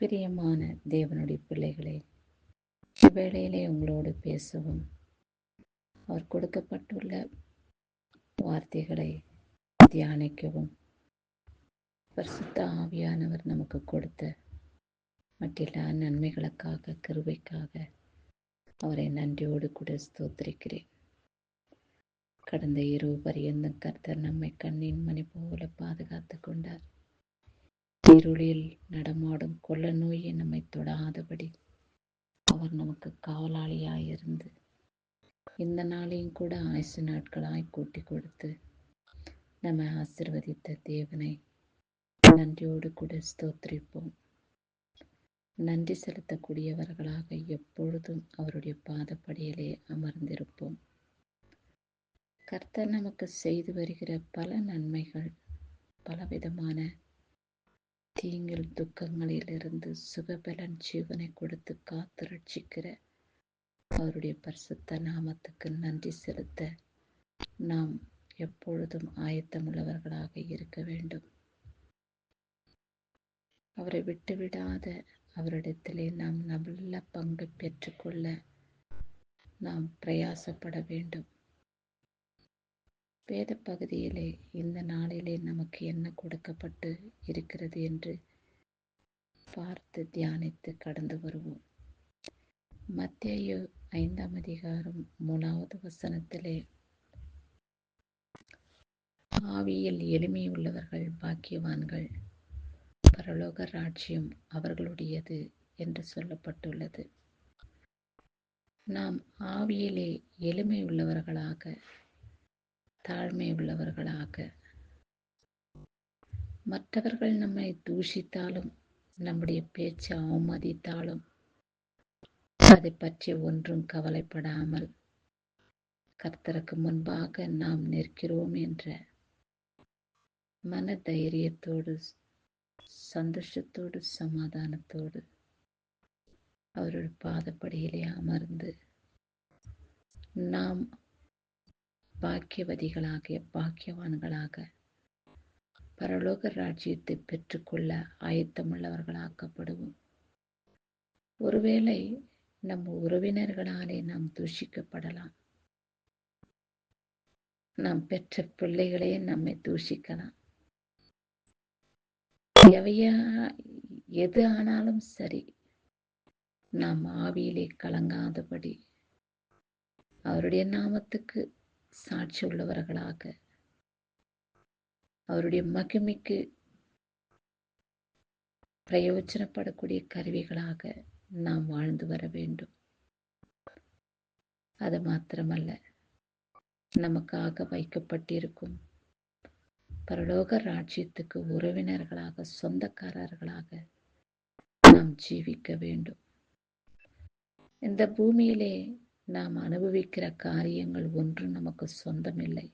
பிரியமான தேவனுடைய பிள்ளைகளே இவ்வேளையிலே உங்களோடு பேசவும். அவர் கொடுக்கப்பட்டுள்ள வார்த்தைகளை தியானிக்கவும். பரிசுத்த ஆவியானவர் நமக்கு கொடுத்த மட்டில்லா நன்மைகளுக்காக கிருபைக்காக அவரை நன்றியோடு கூட ஸ்தோத்திரிக்கிறேன். கடந்த இரவு பரியந்தம் கர்த்தர் நம்மை கண்ணின் மணி போல பாதுகாத்து கொண்டார். இருளில் நடமாடும் கொள்ள நோயை நம்மை தொடாதபடி. அவர் நமக்கு காவலாளியாயிருந்து இந்த நாளையும் கூட ஆயுசு நாட்களாய் கூட்டி கொடுத்து நம்மை ஆசிர்வதித்த தேவனை நன்றியோடு கூட ஸ்தோத்திரிப்போம். நன்றி செலுத்தக்கூடியவர்களாக எப்பொழுதும் அவருடைய பாதப்படியிலே அமர்ந்திருப்போம். கர்த்தர் நமக்கு செய்து வருகிற பல நன்மைகள் பலவிதமான தீங்கில் துக்கங்களிலிருந்து சுகபலன் ஜீவனை கொடுத்து காத்து ரட்சிக்கிற அவருடைய பரிசுத்த நாமத்துக்கு நன்றி செலுத்த நாம் எப்பொழுதும் ஆயத்தமுள்ளவர்களாக இருக்க வேண்டும். அவரை விட்டுவிடாத அவரிடத்திலே நாம் நல்ல பங்கு பெற்றுக்கொள்ள நாம் பிரயாசப்பட வேண்டும். வேத பகுதியிலே இந்த நாளிலே நமக்கு என்ன கொடுக்கப்பட்டு இருக்கிறது என்று பார்த்து தியானித்து கடந்து வருவோம். மத்திய ஐந்தாம் அதிகாரம் மூணாவது வசனத்திலே ஆவியில் எளிமை உள்ளவர்கள் பாக்கியவான்கள் பரலோக ராஜ்யம் அவர்களுடையது என்று சொல்லப்பட்டுள்ளது. நாம் ஆவியிலே எளிமை உள்ளவர்களாக தாழ்மை உள்ளவர்களாக. மற்றவர்கள் நம்மை தூஷித்தாலும் நம்முடைய பேச்சை அவமதித்தாலும் அதை பற்றி ஒன்றும் கவலைப்படாமல் கர்த்தருக்கு முன்பாக நாம் நிற்கிறோம் என்ற மன தைரியத்தோடு சந்தோஷத்தோடு சமாதானத்தோடு அவருடைய பாதப்படியிலே அமர்ந்து நாம் பாக்கியவதிகளாக பாக்கியவான்களாக பரலோக ராஜ்யத்தை பெற்றுக்கொள்ள ஆயத்தமுள்ளவர்களாக்கப்படுவோம். ஒருவேளை நம் உறவினர்களாலே நாம் தூஷிக்கப்படலாம். நாம் பெற்ற பிள்ளைகளே நம்மை தூஷிக்கலாம். எவையா எது ஆனாலும் சரி நாம் ஆவியிலே கலங்காதபடி அவருடைய நாமத்துக்கு சாட்சி உள்ளவர்களாக. அவருடைய மகிமைக்கு பிரயோஜனப்படக்கூடிய கருவிகளாக நாம் வாழ்ந்து வர வேண்டும். அது மாத்திரமல்ல நமக்காக வைக்கப்பட்டிருக்கும் பரலோக ராஜ்யத்துக்கு உறவினர்களாக சொந்தக்காரர்களாக நாம் ஜீவிக்க வேண்டும். இந்த பூமியிலே நாம் அனுபவிக்கிற காரியங்கள் ஒன்றும் நமக்கு சொந்தமில்லை.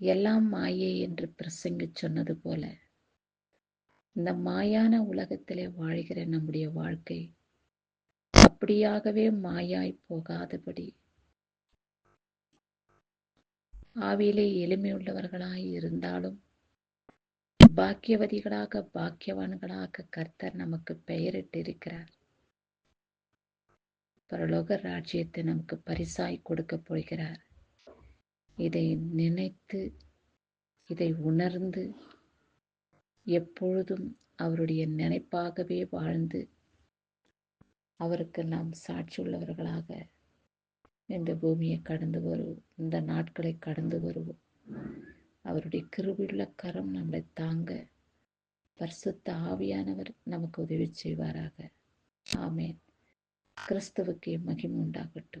எல்லாம் மாயை என்று பிரசங்கி சொன்னது போல இந்த மாயான உலகத்திலே வாழ்கிற நம்முடைய வாழ்க்கை அப்படியாகவே மாயாய் போகாதபடி ஆவியிலே எளிமையுள்ளவர்களாய் இருந்தாலும் பாக்கியவதிகளாக பாக்கியவான்களாக கர்த்தர் நமக்கு பெயரிட்டிருக்கிறார். பரலோக ராஜ்யத்தை நமக்கு பரிசாய் கொடுக்க போகிறார். இதை நினைத்து இதை உணர்ந்து எப்பொழுதும் அவருடைய நினைப்பாகவே வாழ்ந்து அவருக்கு நாம் சாட்சி உள்ளவர்களாக இந்த பூமியை கடந்து வருவோம். இந்த நாட்களை கடந்து வருவோம். அவருடைய கிருபியுள்ள கரம் நம்மளை தாங்க பரிசுத்த ஆவியானவர் நமக்கு உதவி செய்வாராக. ஆமேன். ക്രിസ്തുവയ്ക്ക് മഹിമ ഉണ്ടാകട്ടെ